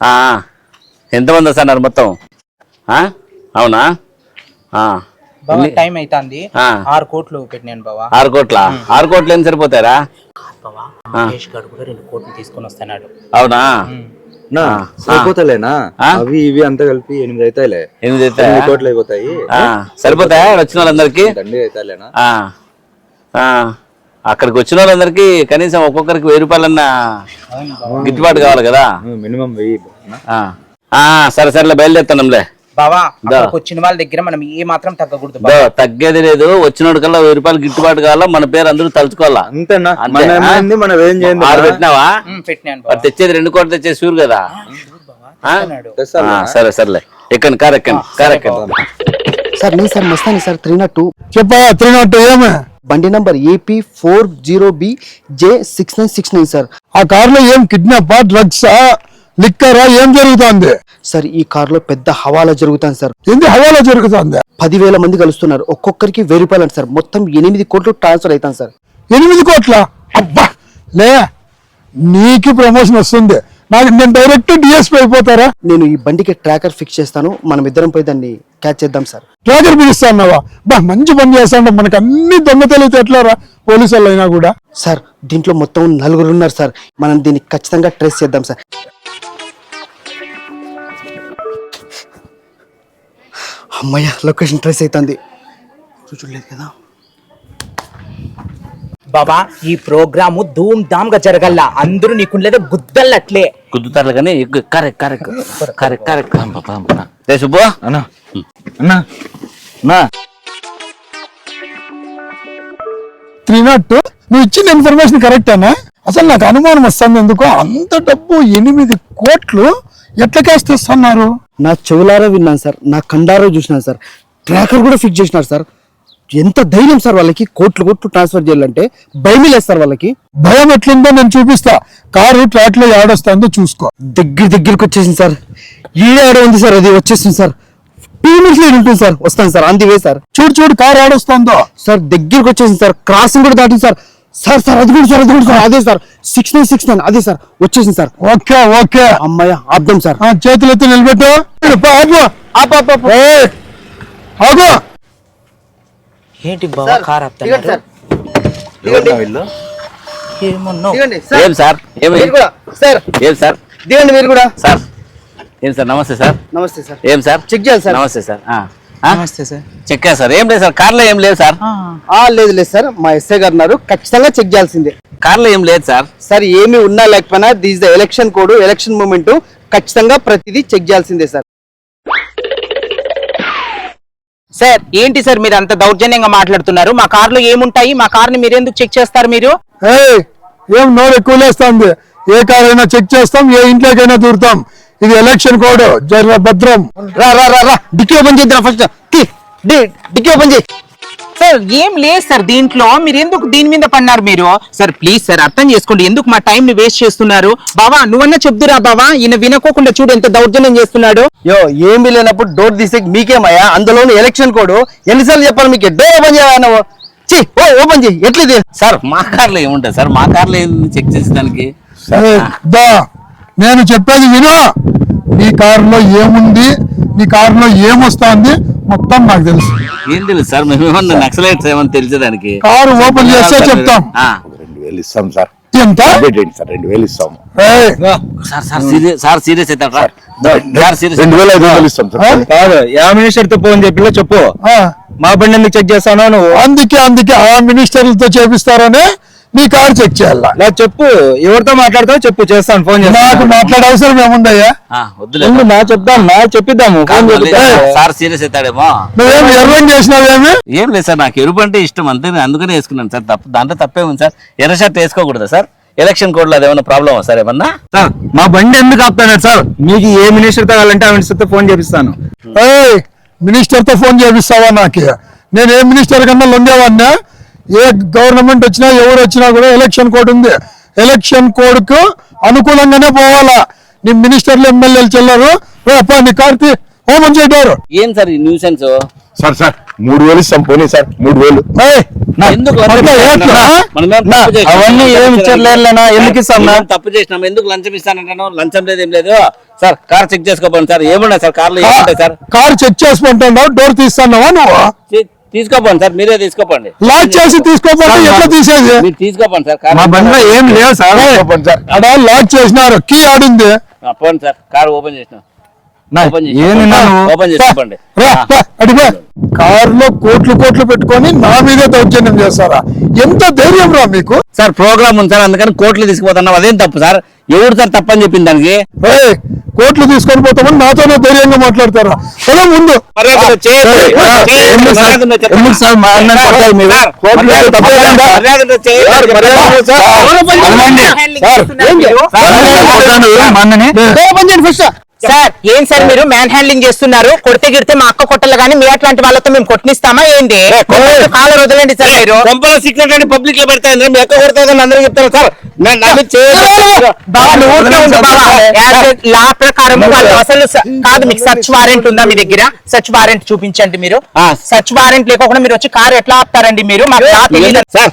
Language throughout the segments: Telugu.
ఆ, ఎంతమంది వస్తున్నారు మొత్తం? ఆ? అవునా? ఆ. బావా టైం అవుతుంది ఆ. ఆరు కోట్లు పెట్టినాను బావా. ఆరు కోట్ల? ఆరు కోట్లు ఏం సరిపోతారా బావా మహేష్ గారు కూడా రెండు కోట్లు తీసుకొని వస్తున్నాడు. అవునా? నా సరిపోతలేనా అవి ఇవి అంతా కలిపి ఎనిమిది అవుతాయిలే ఎనిమిది అయితే ఎనిమిది కోట్లు అయిపోతాయి. ఆ, సరిపోతాయా? వచ్చిన వాళ్ళందరికీ? దండి అవుతాయిలేనా ఆ, ఆ. అక్కడికి వచ్చిన వాళ్ళందరికీ కనీసం ఒక్కొక్కరికి వెయ్యి రూపాయలన్నా గిట్టుబాటు కావాలి కదా? మినిమం వెయ్యి. సరే సరేలే బయలుదేరుతానంలే. బావా వచ్చిన వాళ్ళ దగ్గర మనం ఏ మాత్రం తగ్గకూడదు తగ్గేది లేదు. వచ్చినోడు కల్లా వెయ్యి రూపాయలు గిట్టుబాటు కావాలా? మన పేరు అందరూ తలుచుకోవాలా? అంతేనా? పెట్టినావా? తెచ్చేది రెండు కోట్లు తెచ్చేది షూర్ కదా సరే సరేలే. ఎక్కండి కార్ ఎక్కండి కార్ ఎక్కండి. సార్ నేను sir Mastani sir three nought two. చెప్పా త్రీ నాట్ ఏమే బండి number AP four zero B J six nine six nine sir. ఆ కార్లో ఏం కిడ్నాపా డ్రగ్సా? లిక్కరా ఏం జరుగుతోంది? సార్ ఈ కార్లో పెద్ద హవాలా జరుగుతాను సార్. ఏంది హవాలా జరుగుతోంది? పదివేల మంది కలుస్తున్నారు. ఒక్కొక్కరికి వెయ్యి రూపాయలు అంట సార్. మొత్తం ఎనిమిది కోట్లు ట్రాన్స్ఫర్ అవుతాను సార్. ఎనిమిది కోట్ల? అబ్బా! లే నీకు ప్రమోషన్ వస్తుంది. నాకు నేను డైరెక్ట్ డిఎస్పీ అయిపోతారా? నేను ఈ బండికి ట్రాకర్ ఫిక్స్ చేస్తాను. మనం ఇద్దరం పోయి దాన్ని క్యాచ్ చేద్దాం సార్. ట్రాకర్ పిలుస్తాన్నావా బా మంచి పని చేస్తాంట మనకు అన్ని దొంగ తెలివితే ఎట్లారా? పోలీసు వాళ్ళు అయినా కూడా. సార్ దీంట్లో మొత్తం నలుగురు ఉన్నారు సార్. మనం దీన్ని ఖచ్చితంగా ట్రేస్ చేద్దాం సార్. అమ్మయ్య లొకేషన్ ట్రేస్ అవుతుంది చూడలేదు కదా. బాబా ఈ ప్రోగ్రాము ధూమ్ ధామ్గా జరగల్లా. అందరూ నీకుండేదే గుద్దల్లట్లే. కుదుతారులే కానీ కరెక్ట్ కరెక్ట్ కరెక్ట్ కరెక్ట్. రే సుబ్బు? అన్నా. అన్నా. నా త్రీ నాట్ టూ నువ్వు ఇచ్చిన ఇన్ఫర్మేషన్ కరెక్టేనా అసలు నాకు అనుమానం వస్తుంది ఎందుకు? అంత డబ్బు ఎనిమిది కోట్లు ఎట్లా క్యాష్ తెస్తున్నారు? నా చెవులారా విన్నాను సార్ నా కండారా చూసినాను సార్. ట్రాకర్ కూడా ఫిక్స్ చేసినారు సార్. ఎంత ధైర్యం సార్ వాళ్ళకి కోట్లు కోట్లు ట్రాన్స్ఫర్ చేయాలంటే భయం లేదు సార్ వాళ్ళకి. భయం ఎట్లుందో నేను చూపిస్తా. కారు ట్రాక్లో ఏడొస్తుందో చూసుకో. దగ్గర దగ్గరికి వచ్చేసింది సార్. ఆడ ఉంది సార్ అది వచ్చేసింది సార్. టూ మినిట్స్లో ఉంటుంది సార్ వస్తాను సార్ అంది వే సార్. చూడు చూడు కారు ఏడొస్తుందో. సార్ దగ్గరికి వచ్చేసింది సార్ క్రాసింగ్ కూడా దాటింది సార్. సార్ సార్ అది కూడా సార్ అది కూడా సార్ అదే sir. Six nine six nine అదే సార్ వచ్చేసింది సార్. Okay okay. అమ్మాయ ఆబ్దాం సార్. ఆ, చేతులు ఎత్తి నిలబెట్టు ఆగు. ఏంటి బావా కార్ ఏం సార్? ఏమి సార్. ఏం సార్? దిగండి మీరు కూడా. సార్ ఏం సార్? నమస్తే సార్. నమస్తే సార్. ఏం సార్? చెక్ చేయాలి సార్. నమస్తే సార్? నమస్తే సార్. చెక్కా సార్. ఏం లేదు సార్. కార్లో ఏం లేదు సార్. ఆ, లేదు లేదు సార్. మా ఎస్ఐ గారు ఉన్నారు. ఖచ్చితంగా చెక్ చేయాల్సిందే. కార్లో ఏం లేదు సార్. సార్ ఏమి ఉన్నా లేకపోయినా this the election code election movement ఖచ్చితంగా ప్రతిదీ చెక్ చేయాల్సిందే సార్. సార్ ఏంటి సార్ మీరు అంత దౌర్జన్యంగా మాట్లాడుతున్నారు? మా కార్లో ఏముంటాయి? మా కార్ని మీరు ఎందుకు చెక్ చేస్తారు మీరు? ఏయ్ ఏం నోరు ఎక్కువ లేస్తుంది. ఏ కార్ అయినా చెక్ చేస్తాం ఏ ఇంట్లోకైనా దూరుతాం. ఇది ఎలక్షన్ కోడ్ జర భద్రం. రా రా రా రా. డిక్కీ ఓపెన్ చేద్దాం ఫస్ట్. డిక్కీ ఓపెన్ చేయి. సార్ ఏం లేదు సార్ దీంట్లో. మీరు ఎందుకు దీని మీద పన్నారు మీరు? సార్ ప్లీజ్ సార్ అర్థం చేసుకోండి. ఎందుకు మా టైం ని వేస్ట్ చేస్తున్నారు? బావా నువ్వన్నా చెప్దురా బావా? ఈయన వినకోకుండా చూడు ఎంత దౌర్జన్యం చేస్తున్నాడు. యో ఏమీ లేనప్పుడు డోర్ తీసే మీకేమయ్యా? అందులోని ఎలక్షన్ కోడ్ ఎన్నిసార్లు చెప్పాలి మీకు? డోర్ ఓపెన్ చేయాలి చి ఓ ఓపెన్ చేయి. ఎట్లది? సార్ మా కార్లో ఏముంటుంది? సార్ మా కార్లో చెక్ చేసేదానికి? సరే దా. నేను చెప్పేది విను. నీ కారులో ఏముంది? నీ కారులో ఏమొస్తుంది? మొత్తం నాకు తెలుసు. ఏం తెలుసు సార్? మేము నక్సలైట్స్ ఏమన్నా తెలిసేదానికి కారు ఓపెన్ చేస్తే చెప్తాం. రెండు వేలు ఇస్తాం సార్. ఎంత? సార్? రెండు వేలు ఇస్తాము. ఏయ్, sir sir serious sir serious అవుతారా సార్ సీరియస్ రెండు వేల ఐదు వందలు ఇస్తాం సార్. కాదు యా మినిస్టర్తో ఫోన్ చెప్పి చెప్పు. ఆ, మా బండి ఎందుకు చెక్ చేస్తానో నువ్వు. అందుకే అందుకే ఆ మినిస్టర్లతో చేపిస్తారనే నీ కారు చెక్ చేయాల? నా చెప్పు ఎవరితో మాట్లాడతావు చెప్పు చేస్తాను ఫోన్ నాకు మాట్లాడే అవసరం ఏముందయ్యా? వద్దులే. ముందు నా చెప్దాం నా చెప్పిద్దాము సార్ సీరియస్ అవుతాడేమో. నువ్వేమి ఎర్రం చేసినావేమి ఏం లేదు సార్ నాకు ఎరుపు అంటే ఇష్టం అంతే నేను అందుకనే వేసుకున్నాను సార్ తప్పు దాంట్లో తప్పే ఉంది సార్. ఎర్ర షర్ట్ వేసుకోకూడదా సార్? ఎలక్షన్ కోడ్లో అదేమన్నా ప్రాబ్లమా సార్ ఏమన్నా? సార్ మా బండి ఎందుకు ఆపుతున్నాడు సార్? మీకు ఏ మినిస్టర్తో కావాలంటే ఆ మినిస్టర్తో ఫోన్ చేపిస్తాను. ఏయ్ మినిస్టర్తో ఫోన్ చేపిస్తావా నాకు? నేను ఏ మినిస్టర్ కన్నా లొంగేవాడినా? ఏ గవర్నమెంట్ వచ్చినా ఎవరు వచ్చినా కూడా ఎలక్షన్ కోడ్ ఉంది. ఎలక్షన్ కోడ్కు అనుకూలంగానే పోవాలా. నీ మినిస్టర్లు ఎమ్మెల్యేలు చెల్లరు. రే అప్పా నీ కార్తీ ఓపెన్ చేయడారు ఏం సార్ ఈ న్యూసెన్స్ సార్ సార్ మూడు వేలు ఇస్తాం పోనీ సార్ మూడు వేలు. ఎందుకు? అవన్నీ ఏమి ఇచ్చట్లేదులేనా ఎందుకు ఇస్తాం తప్పు చేసినాం? ఎందుకు లంచం ఇస్తానంటాను లంచం లేదు ఏం లేదు. సార్ కార్ చెక్ చేసుకోపోండి సార్. ఏమున్నాయి సార్? కార్లు ఏముంటాయి సార్? కార్ చెక్ చేసుకుంటున్నావు డోర్ తీస్తున్నావా నువ్వు? తీసుకోపోండి సార్ మీరే తీసుకోపోండి. లాక్ చేసి తీసుకోపోతే ఎట్లా తీసేది? మీరు తీసుకోపోండి సార్ మా బండిలో ఏం లేవు సార్. అక్కడ లాక్ చేసినారు కీ ఆడింది. ఆ, పోండి సార్ కార్ ఓపెన్ చేసిన. కారులో కోట్లు కోట్లు పెట్టుకొని నా మీదే దౌర్జన్యం చేస్తారా? ఎంత ధైర్యం రా మీకు? సార్ ప్రోగ్రామ్ ఉంది సార్ అందుకని కోర్టులు తీసుకుపోతున్నాం. అదేం తప్పు సార్? ఎవరు సార్ తప్పని చెప్పింది దానికి? కోట్లు తీసుకొని పోతామని నాతోనే ధైర్యంగా మాట్లాడతారా? పద ముందు. సార్? మా మా ఏం సార్ మీరు మ్యాన్ హ్యాండ్లింగ్ చేస్తున్నారు? కొడితే గిడితే మా అక్క కొట్టలు కానీ మీ అట్లాంటి వాళ్ళతో మేము కొట్టినిస్తామా ఏంది కాలు వదలండి సార్ మీరు. కొంపలో సీక్రెట్ పబ్లిక్లో పెడతాయి మీరు ఎక్కడ కొడతాదని అందరూ చెప్తారు సార్. లా ప్రకారం వాళ్ళు అసలు కాదు మీకు సర్చ్ వారెంట్ ఉందా మీ దగ్గర? సర్చ్ వారెంట్ చూపించండి మీరు. సర్చ్ వారెంట్ లేకుండా మీరు వచ్చి కారు ఎట్లా ఆపుతారండి మీరు? మాకు తెలియదు సార్.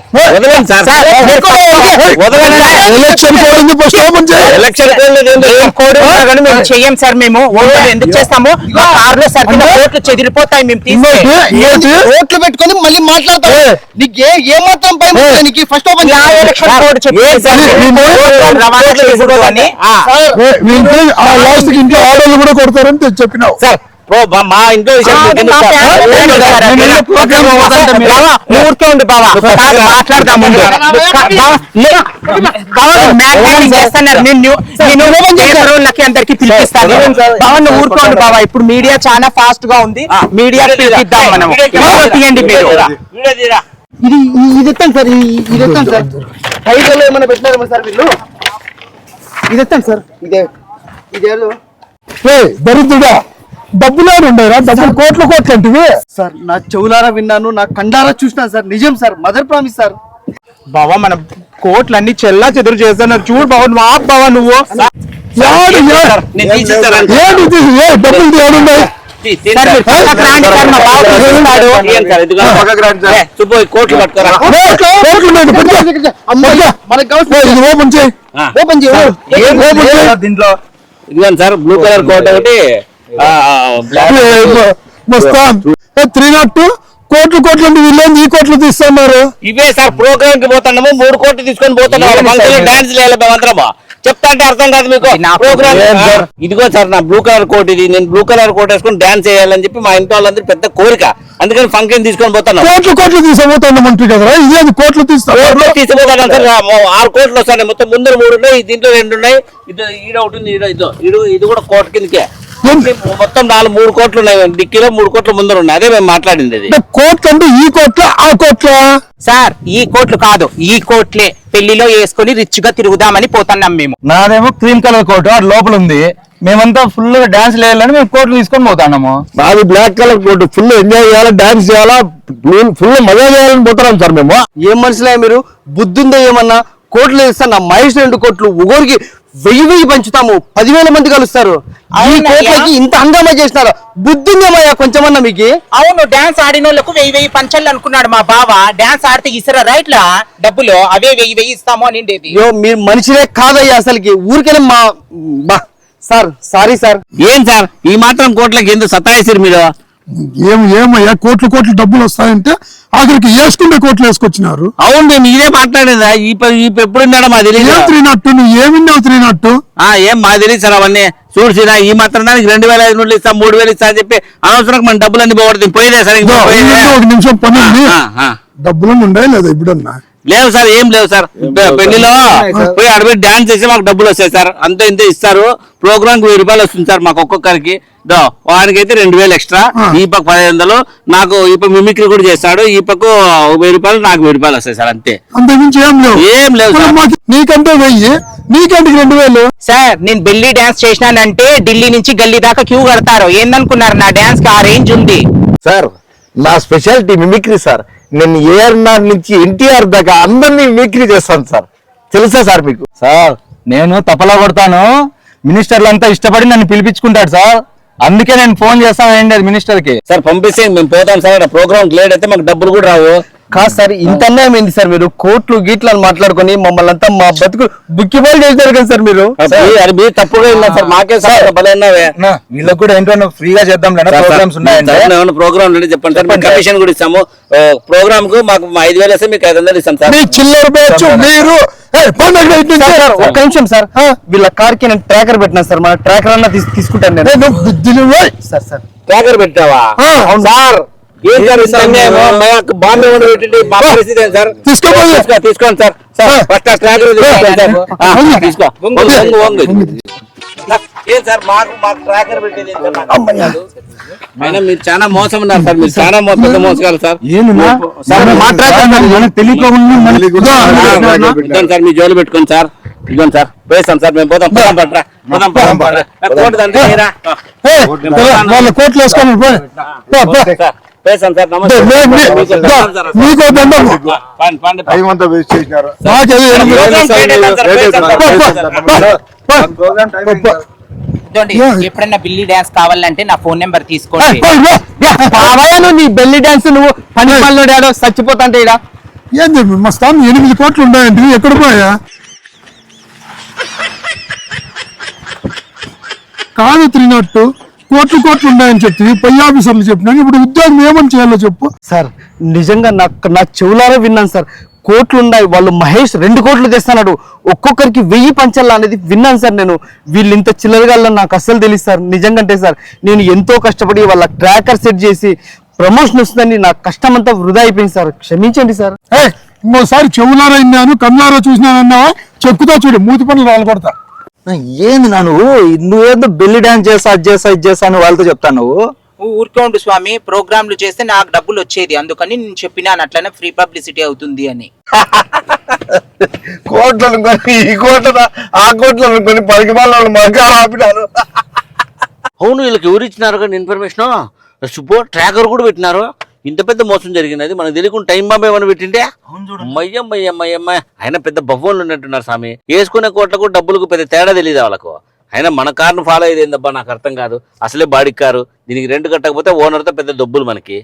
మేము చెయ్యం సార్ మేము. ఓట్లు ఎందుకు చేస్తాము? మా కారులో సర్కిన ఓట్లు చెదిరిపోతాయి మేము ఓట్లు పెట్టుకొని మళ్ళీ మాట్లాడతావు? నీకు ఏ ఏ మాత్రం పైన నీకు ఫస్ట్ ఓపెన్ లా ఎలక్షన్ కోడ్ చెప్పి రవాణా కి ఇంట్లో ఆడోళ్ళు కూడా కొడతారని చెప్పినావు. సార్ మా ఇంట్లో ఊరికే ఉండు బావా కాదు, మాట్లాడదాం ముందు. బావా, లే- బావా, అందరికి పిలిపిస్తాను. నువ్వు ఇప్పుడు మీడియా చాలా ఫాస్ట్గా ఉంది. మీడియా పిలిపిద్దాం మనం. తీయండి మీరు. ఇది ఇది- ఎత్తండి సార్ ఇది- ఎత్తండి సార్. టైగర్లో ఏమైనా పెట్టినారేమో సార్ వీళ్ళు? ఇది ఎత్తండి సార్. ఇదే. ఇదేదో ఏ దరిద్రుడా. డబ్బులు ఉండేరా డబ్బులు కోట్ల కోట్లు అంటివి సార్ నా చెవులారా విన్నాను నా కండారా చూసినాను సార్. నిజం సార్ మదర్ ప్రామిస్ సార్. బావా మన కోట్లన్నీ చెల్లా చెదురు చేస్తున్నారు. చూడు బావా నువ్వు. ఆప్ బావా నువ్వు డబ్బులు ఏడున్నాయి కోట్లు పట్టుకోరా. కోట్లు కోట్లు మనకు ఓపెన్ చేయి. ఓపెన్ దీంట్లో. ఇదిగోండి సార్ బ్లూ కలర్ కోట్ ఒకటి. త్రీ నాట్ టూ కోట్లు కోట్లు అంటే వీళ్ళేంది ఈ కోట్లు తీస్తున్నారు ఇవే సార్ ప్రోగ్రామ్కి పోతున్నాము మూడు కోట్లు తీసుకొని పోతున్నాము? డాన్స్ చేయాలి మేమందరము చెప్తా అంటే అర్థం కాదు మీకు. ఇది నా ప్రోగ్రామ్? ఇదిగో సార్ నా బ్లూ కలర్ కోట్ ఇది. నేను బ్లూ కలర్ కోట్ వేసుకొని డాన్స్ చేయాలని చెప్పి మా ఇంట్లో వాళ్ళందరూ పెద్ద కోరిక. అందుకని ఫంక్షన్ తీసుకొని పోతున్నాం. కోట్లు కోట్లు తీసుకుపోతాను ఇదేంది కోట్లు కోట్లు తీసుకుపోతాను సార్. ఆరు కోట్లు వస్తాయి మొత్తం ముందర మూడు ఉన్నాయి దీంట్లో రెండు ఉన్నాయి. ఇది ఈడ ఒకటి ఉంది ఇదో. ఇది కూడా కోట్ కిందకే. మొత్తం నాలుగు మూడు కోట్లు ఉన్నాయి డిక్కీలో మూడు కోట్లు ముందర ఉన్నాయి. అదే మేము మాట్లాడింది అంటే కోట్లు అంటే ఈ కోట్ల ఆ కోట్ల? సార్ ఈ కోట్లు కాదు. ఈ కోట్లే పెళ్ళిలో వేసుకొని రిచ్గా తిరుగుదామని పోతున్నాం మేము. నాదేమో క్రీమ్ కలర్ కోట్ అది లోపల ఉంది. మేమంతా ఫుల్గా డాన్స్ వేయాలని మేము కోట్లు తీసుకొని పోతాము నాది black colour coat. Full enjoy చేయాలా డాన్స్ చేయాలా ఫుల్ మజా చేయాలని పోతున్నాం సార్ మేము. ఏం మనుషులే మీరు? బుద్ధుందో ఏమన్నా? కోట్లు ఇస్తా నా మహేష్ రెండు కోట్లు ఒగోరికి వెయ్యి వెయ్యి పంచుతాము. పదివేల మంది కలుస్తారు. ఈ. కోట్లకి ఇంత హంగామా చేసినారు. బుద్ధుందేమయ్యా కొంచెమన్నా మీకు? అవును డాన్స్ ఆడిన వాళ్ళకు వెయ్యి వెయ్యి పంచాలి అనుకున్నాడు మా బావ. డాన్స్ ఆడితే ఇస్తారా ఇట్లా డబ్బులు. అవే వెయ్యి వెయ్యి ఇస్తాము అని ఉండేది అయ్యో మీరు మనిషినే కాదయ్యా అసలుకి. ఊరికనే మా బా సార్ సారీ సార్. ఏం సార్? ఈ మాత్రం కోట్లకి ఎందుకు సతాయిసిరు మీరు? ఏం ఏమయ్యా? కోట్లు కోట్లు డబ్బులు వస్తాయంటే ఆఖరికి వేసుకుంటే కోట్లు వేసుకొచ్చినారు. అవును నేను ఇదే మాట్లాడేదా? ఈ మా తెలియదు ఏం త్రీ నాట్ నువ్వు ఏమిన్నావు త్రీ నాట్ ఆ ఏం మా తెలియదు సార్ అవన్నీ. చూసినా ఈ మాత్రం దానికి రెండు వేల ఐదు వందలు ఇస్తా మూడు వేలు ఇస్తా అని చెప్పి అనవసరం మన డబ్బులు అన్ని పోగొడుతుంది పోయిదే సార్. ఒక నిమిషం పని. డబ్బులు ఉండే లేదా? ఇప్పుడన్నా? లేవు సార్ ఏం లేవు సార్. పెళ్ళిలో పోయి అడవి డాన్స్ చేసి మాకు డబ్బులు వస్తాయి సార్. అంత ఇంత ఇస్తారు. ప్రోగ్రామ్కి వెయ్యి రూపాయలు వస్తుంది సార్ మాకు ఒక్కొక్కరికి. వానికి అయితే రెండు వేలు ఎక్స్ట్రా. ఈ పక్క పదిహేను వందలు. నాకు ఈ పక్క మిమిక్రీ కూడా చేస్తాడు. ఈ పక్క వెయ్యి రూపాయలు నాకు వెయ్యి రూపాయలు వస్తాయి సార్ అంతే. ఏం లేవు. నీకంటే వెయ్యి నీకంటే రెండు వేలు? సార్ నేను బెల్లి డాన్స్ చేసినానంటే ఢిల్లీ నుంచి గల్లీ దాకా క్యూ కడతారు. ఏందనుకున్నారు? నా డాన్స్కి ఆ రేంజ్ ఉంది. సార్ నా స్పెషాలిటీ మిమిక్రీ సార్. నేను ఏఆర్ఆర్ నుంచి ఎన్టీఆర్ దాకా అందరినీ మిమిక్రీ చేస్తాను సార్. తెలుసా సార్ మీకు? సార్ నేను తపలా కొడతాను. మినిస్టర్లు అంతా ఇష్టపడి నన్ను పిలిపించుకుంటాడు సార్. అందుకే నేను ఫోన్ చేస్తానండి అది మినిస్టర్కి సార్ పంపిస్తే మేము పోతాం సార్. ప్రోగ్రామ్ లేట్ అయితే మాకు డబ్బులు కూడా రావు. కాదు సార్ ఇంత అన్యాయం ఏంది సార్ మీరు? కోట్లు గీట్లు అని మాట్లాడుకొని మమ్మల్ని అంతా మా బతుకు బుక్కిబాలు చేశారు కదా సార్ మీరు? తప్పుగా వెళ్ళినా సార్? మాకే సార్. వీళ్ళకి కూడా ఏంటో ఫ్రీగా చేద్దాం ప్రోగ్రామ్స్ ఉన్నాయంటే. ప్రోగ్రామ్ చెప్పండి సార్. కమిషన్ కూడా ఇస్తాము. ప్రోగ్రామ్కు మాకు మా ఐదు వేలు వస్తే మీకు ఐదు వందలు ఇస్తాం సార్. చిల్లర మీరు. ఒక్క నిమిషం సార్. వీళ్ళ కార్కి నేను ట్రాకర్ పెట్టినా సార్ మన ట్రాకర్ అన్న తీసు- తీసుకుంటాను నేను. ట్రాకర్ పెట్టావా? సార్. తీసుకోండి సార్. సార్. ఫస్ట్. ఆ, తీసుకో. ఏం సార్ మాకు మాకు ట్రాకర్ పెట్టేది. అయినా మీరు చాలా మోసం ఉన్నారు సార్ మీరు చాలా పెద్ద మోసగాలు సార్. తెలియకుండా సార్ మీ జోలు పెట్టుకోండి సార్. ఇదిగోండి సార్ వేస్తాం సార్ మేము పోతాం. పోదాం పట్రా పోదాం పోదాం పట్రా కోట్లు వేసుకొని సార్ నమస్తే. ఇదిగోండి, ఎప్పుడైనా బిల్లీ డాన్స్ కావాలంటే నా ఫోన్ నెంబర్ తీసుకోండి. నీ బెల్లి డాన్స్ నువ్వు పని పనులు డాడో చచ్చిపోతా అంటే ఇడా ఏంది మా స్థానం ఎనిమిది కోట్లు ఉన్నాయండి ఎక్కడ పోయా? కాదు తిరిగినట్టు కోట్లు కోట్లు ఉన్నాయని చెప్పి పై ఆఫీసర్లు చెప్పినాను ఇప్పుడు ఉద్యోగం ఏమని చేయాలో చెప్పు. సార్ నిజంగా నాకు నా చెవులారా విన్నాను సార్. కోట్లు ఉన్నాయి వాళ్ళు మహేష్ రెండు కోట్లు తెస్తున్నాడు. ఒక్కొక్కరికి వెయ్యి పంచాల అనేది విన్నాను సార్ నేను. వీళ్ళు ఇంత చిల్లరగాళ్ళని నాకు అస్సలు తెలియదు సార్. నిజంగా అంటే సార్ నేను ఎంతో కష్టపడి వాళ్ళ ట్రాకర్ సెట్ చేసి ప్రమోషన్ వస్తుందని నా కష్టం అంతా వృధా అయిపోయింది సార్. క్షమించండి సార్. ఇంకోసారి చెవులారా విన్నాను కన్నులారా చూసినానన్నావా? చెక్కుతా చూడు మూతి పనులు రాళ్ళు కొడతా. ఏంది నా నువ్వు నువ్వేదో బెల్లి డాన్స్ చేస్తా అది చేస్తా ఇది చేస్తా అని వాళ్ళతో చెప్తాను నువ్వు? ఊరికే ఉండు స్వామి. ప్రోగ్రాంలు చేస్తే నాకు డబ్బులు వచ్చేది. అందుకని నేను చెప్పినాను అట్లనే ఫ్రీ పబ్లిసిటీ అవుతుంది అని. కోట్లు అనుకొని ఈ కోట్ల ఆ కోట్లు అనుకొని పనికి వాళ్ళు మగ్గ ఆపినారు. అవును వీళ్ళకి ఎవరు ఇచ్చినారు కానీ ఇన్ఫర్మేషన్ సుబ్బో ట్రాకర్ కూడా పెట్టినారు. ఇంత పెద్ద మోసం జరిగినది? మనకు తెలియకుండా టైం బాంబే ఏమైనా పెట్టింటే మయ్య మయ్య మయ్య మయ్య. ఆయన పెద్ద బవ్వోళ్ళు ఉన్నట్టున్నారు స్వామి. వేసుకునే కోట్లకు డబ్బులకు పెద్ద తేడా తెలియదు వాళ్ళకు? అయినా మన కార్ను ఫాలో అయ్యేది ఏందబ్బా? నాకు అర్థం కాదు. అసలే బాడీ కారు దీనికి రెండు కట్టకపోతే ఓనర్తో పెద్ద డబ్బులు మనకి.